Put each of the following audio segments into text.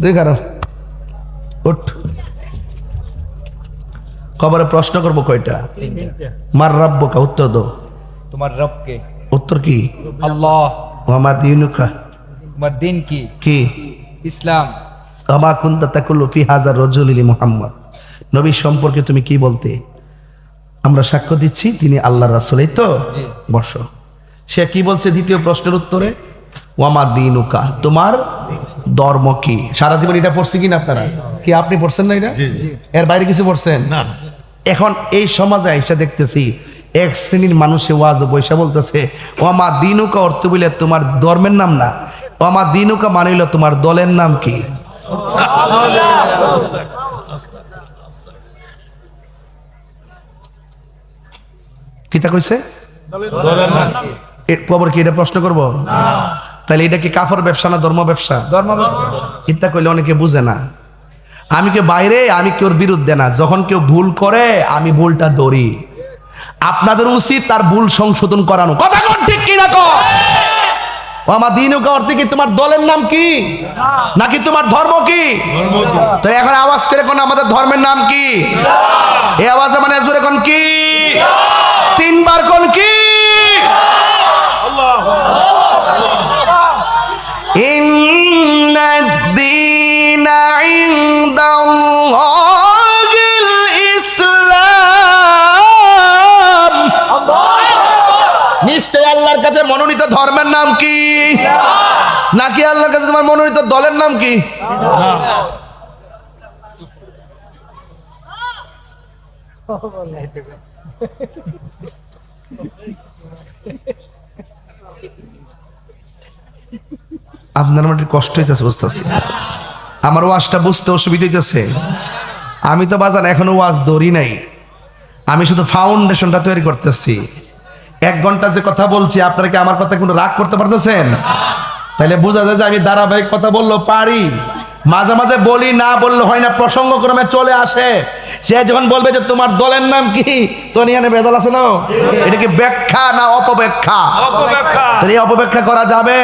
দুই উঠ। কবরে প্রশ্ন করব কয়টা? মার রব্বকা উত্তর দো তোমার রবকে উত্তর কি? আল্লাহ। ওয়ামা দিনুকা। তোমার দিন কি? কি? ইসলাম। আমা কুন্তা তাকুল্লু ফি হাজার রজুলিলি মুহাম্মদ। নবী সম্পর্কে তুমি কি বলতে? আমরা সাক্ষ্য দিচ্ছি তিনি আল্লাহর রাসূলই তো। বর্ষ সে কি বলছে দ্বিতীয় প্রশ্নের উত্তরে? ওয়ামা দিনুকা তোমার ধর্ম কি? সারা জীবন এটা পড়ছে কিনা আপনারা? কি আপনি পড়ছেন না এটা? এর বাইরে কিছু পড়ছেন? না এখন এই সমাজে এসে দেখতেছি এক শ্রেণির মানুষে ওয়াজ বৈশা বলতেছে ওয়ামা দিনুকা অর্থ বলে তোমার ধর্মের নাম না ওয়ামা দিনুকা মানিল তোমার দলের নাম কি? কিতা কইছে? এ কবর কি এটা প্রশ্ন করব? তাহলে এটা কি কাফর ব্যবসা না ধর্ম ব্যবসা? ধর্ম ইত্যা করলে অনেকে বুঝে না। আমি কেউ বাইরে আমি কেউর বিরুদ্ধে না? যখন কেউ ভুল করে আমি ভুলটা ধরি। আপনাদের উচিত তার ভুল সংশোধন করানো। কথা কর ঠিক কি না কর আমার দিন অর্থে কি তোমার দলের নাম কি? নাকি তোমার ধর্ম কি? তো এখন আওয়াজ করে কোন আমাদের ধর্মের নাম কি? এই আওয়াজে মানে জোরে কোন কি? তিনবার কোন আল্লাহর কাছে মনোনীত ধর্মের নাম কি? নাকি আল্লাহর কাছে তোমার মনোনীত দলের নাম কি? আপনার আমার কষ্ট হইতেছে, বুঝতেছি। আমার ওয়াজটা বুঝতে অসুবিধা হইতেছে। আমি তো বাজান এখনও ওয়াজ দৌড়ি নাই। আমি শুধু ফাউন্ডেশনটা তৈরি করতেছি। এক ঘণ্টা যে কথা বলছি আপনারা কি আমার কথা কোনো রাগ করতে পারতেছেন? তাহলে বোঝা যায় যে আমি ধারাবাহিক কথা বলল পারি। মাঝে মাঝে বলি না বললে হয় না প্রসঙ্গ ক্রমে চলে আসে। সে যখন বলবে যে তোমার দলের নাম কি? তো নিয়ে বেজাল আছে না? এটা কি ব্যাখ্যা না অপব্যাখ্যা? তাহলে অপব্যাখ্যা করা যাবে?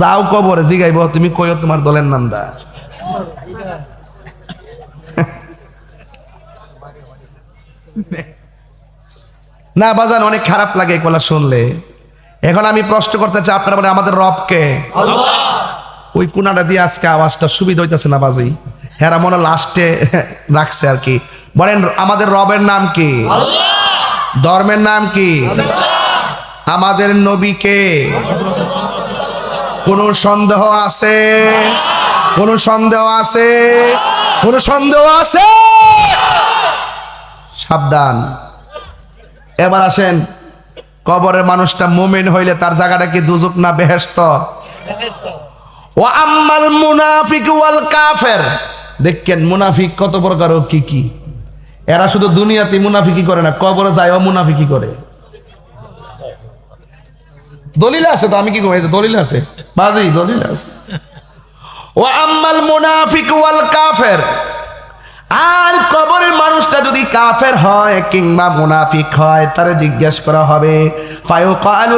যাও কবরে জিগাইব তুমি কইও তোমার দলের নামটা। না বাজান অনেক খারাপ লাগে এগুলা শুনলে। এখন আমি প্রশ্ন করতে চাই আপনারা বলে আমাদের রবকে ওই কোনাটা দিয়ে আজকে আওয়াজটা সুবিধা হইতেছে না বাজি? হ্যাঁ মনে লাস্টে রাখছে আর কি। বলেন আমাদের রবের নাম কি? ধর্মের নাম কি? আমাদের নবীকে কোনো সন্দেহ আছে? কোনো সন্দেহ আছে? কোনো সন্দেহ আছে? সাবধান। এবার আসেন। কবরের মানুষটা মোমেন হইলে তার জায়গাটা কি দুজক না বেহেস্ত ও আম্মাল মুনাফিক ওয়াল কাফের। দেখেন, মুনাফিক কত প্রকার ও কি কি। এরা শুধু দুনিয়াতে মুনাফিকি করে না, কবরে যায় ও মুনাফিকি করে। দলিল আছে তো, আমি কি কই? দলিল আছে। বাজি, দলিল আছে। ও আম্মাল মুনাফিক ওয়াল কাফের। আর কবরের মানুষটা যদি কাফের হয় কিংবা মুনাফিক হয়, তার জিজ্ঞেস করা হবে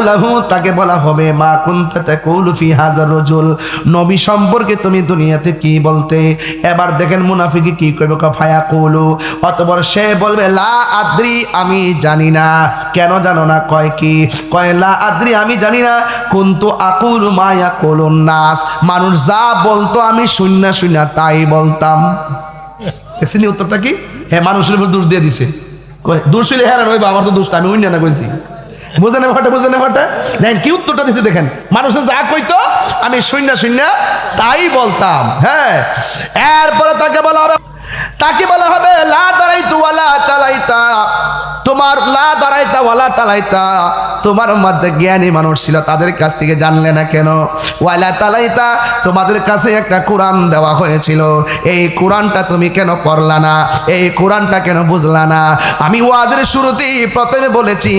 লাহু, তাকে বলা হবে, মা কুনতা তাকুলু ফি হাজার রজুল। নবী সম্পর্কে তুমি দুনিয়াতে কি বলতে? এবার দেখেন মুনাফিকি কি কইবে কা ফায়াকুলু। অতঃপর সে বলবে, লা আদ্রি, আমি জানি না। কেন জানো না? কয় কি? কয়, লা আদ্রি, আমি জানি না। কুন্তু আকুলু মা ইয়াকুলুন নাস। মানুষ যা বলতো আমি শূন্য শূন্য তাই বলতাম। দেখছেন উত্তরটা কি? হ্যাঁ মানুষের উপর দোষ দিয়ে দিছে। দোষ হইলে হ্যাঁ রইবা আমার তো দোষটা আমি উইনা না কইছি। বুঝে না ফাটা বুঝে না ফাটা দেখেন কি উত্তরটা দিছে দেখেন। মানুষের যা কইতো, আমি শূন্য শূন্য, তাই বলতাম। হ্যাঁ এরপরে তাকে বলা হবে তাকে বলা হবে তোমার লা দাঁড়াইতা ওয়ালা তালাইতা, তোমার মধ্যে জ্ঞানী মানুষ ছিল, তাদের কাছ থেকে জানলে না কেন? ওয়ালা তালাইতা, তোমাদের কাছে একটা কোরআন দেওয়া হয়েছিল। এই কোরআনটা তুমি কেন পড়লা না? এই কোরআনটা কেন বুঝলা না? আমি ওয়াদের শুরুতেই প্রথমে বলেছি,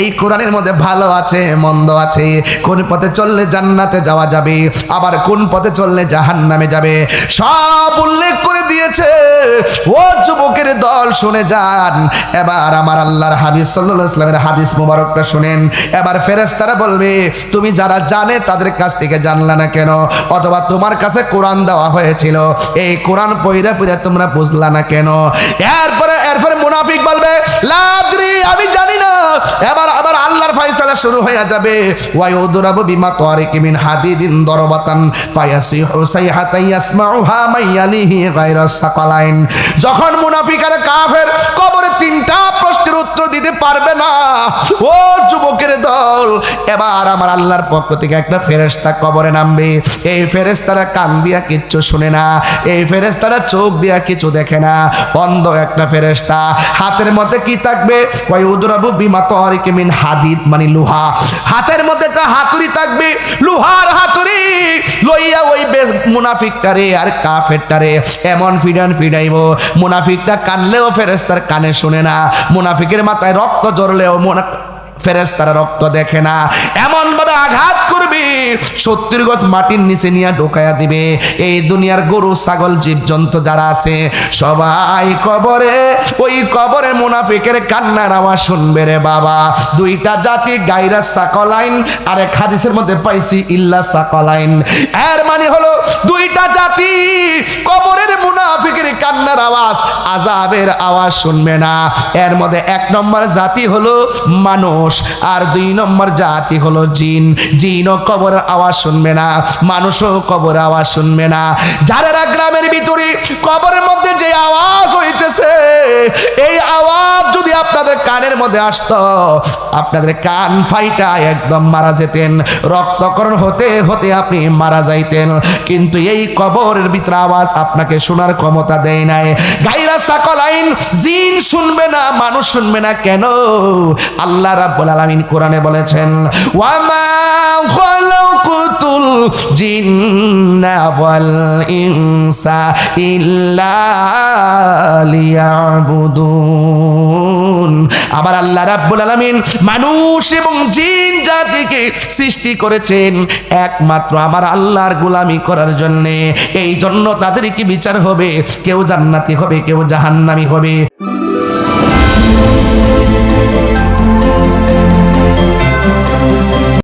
এই কোরআনের মধ্যে ভালো আছে, মন্দ আছে। কোন পথে চললে জান্নাতে যাওয়া যাবে, আবার কোন পথে চললে জাহান্নামে যাবে? সব উল্লেখ করে দিয়েছে। ও যুবকের দল শুনে যান। এবার আমার আল্লাহর হাবিব সাল্লাল্লাহু আলাইহি সাল্লামের হাদিস মুবারকটা শুনেন। এবার ফেরেশতারা বলবে, তুমি যারা জানে তাদের কাছ থেকে জানলা না কেন? অথবা তোমার কাছে কোরআন দেওয়া হয়েছিল। এই কোরআন পইরা পইরা তোমরা বুঝলা না কেন? এরপরে এরপরে মুনাফিক বলবে লাদ্রি আমি জানি না। এবার শুরু হয়ে যাবে। ওয়ায়ুদুরাবু বিমা তারিকি মিন হাদিদিন দরবাতান ফায়াসিহু সাইহাতান ইয়াসমাউহা মাইয়ালিহি সাকালাইন। যখন মুনাফিক আর কাফের কবরে তিনটা প্রশ্নের উত্তর দিতে পারবে না, ও দল। এবার আমার আল্লাহর পক্ষ থেকে একটা ফেরেশতা কবরে নামবে। এই ফেরেশতারা কান দিয়া কিচ্ছু শুনে না। এই ফেরেশতারা চোখ দিয়া কিছু দেখে না। অন্ধ একটা ফেরেশতা। হাতের মধ্যে কি থাকবে? ওই উদরাবু বিমা তহরিকে মিন হাদিদ মানে লোহা। হাতের মধ্যে একটা হাতুড়ি থাকবে। লোহার হাতুড়ি। লইয়া ওই মুনাফিকটারে আর কাফেরটারে এমন ফিডান ফিডাইব। মুনাফিকটা কানলেও ফেরেস্তার কানে শুনে না। মুনাফিকের মাথায় রক্ত জড়লেও মুনা ফেরেস্তারা রক্ত দেখে না। এমন ভাবে আঘাত করবে সত্তর গজ মাটির নিচে নিয়ে ঢোকায়া দিবে। এই দুনিয়ার গরু, ছাগল, জীবজন্তু যারা আছে, সবাই কবরে, ওই কবরে মুনাফিকের কান্নার আওয়াজ শুনবে রে বাবা। দুইটা জাতি, গাইরা সাকলাইন আর এক হাদিসের মধ্যে পাইছি, ইল্লা সাকলাইন। এর মানে হলো, দুইটা জাতি কবরের মুনাফিকের কান্নার আওয়াজ আজাবের আওয়াজ শুনবে না। এর মধ্যে এক নম্বর জাতি হলো মানুষ আর দুই নম্বর জাতি হলো জিন। জিনও কবরের আওয়াজ শুনবে না, মানুষও কবরের আওয়াজ শুনবে না। যারা গ্রামের ভিতরে কবরের মধ্যে যে আওয়াজ হইতেছে, এই আওয়াজ যদি আপনাদের কানের মধ্যে আসতো, আপনাদের কান ফাইটা একদম মারা যেতেন। রক্তকরণ হতে হতে আপনি মারা যাইতেন। কিন্তু এই কবরের ভিতরে আওয়াজ আপনাকে শোনার ক্ষমতা দেয় নাই। গাইরা সাকলাইন জিন শুনবে না মানুষ শুনবে না কেন? আল্লাহ রাব্বুল আলামিন কোরআনে বলেছেন ওয়ামা আবার আল্লাহ রাব্বুল আলামিন মানুষ এবং জিন জাতিকে সৃষ্টি করেছেন একমাত্র আমার আল্লাহর গোলামি করার জন্য। এই জন্য তাদের কি বিচার হবে? কেউ জান্নাতি হবে, কেউ জাহান্নামি হবে।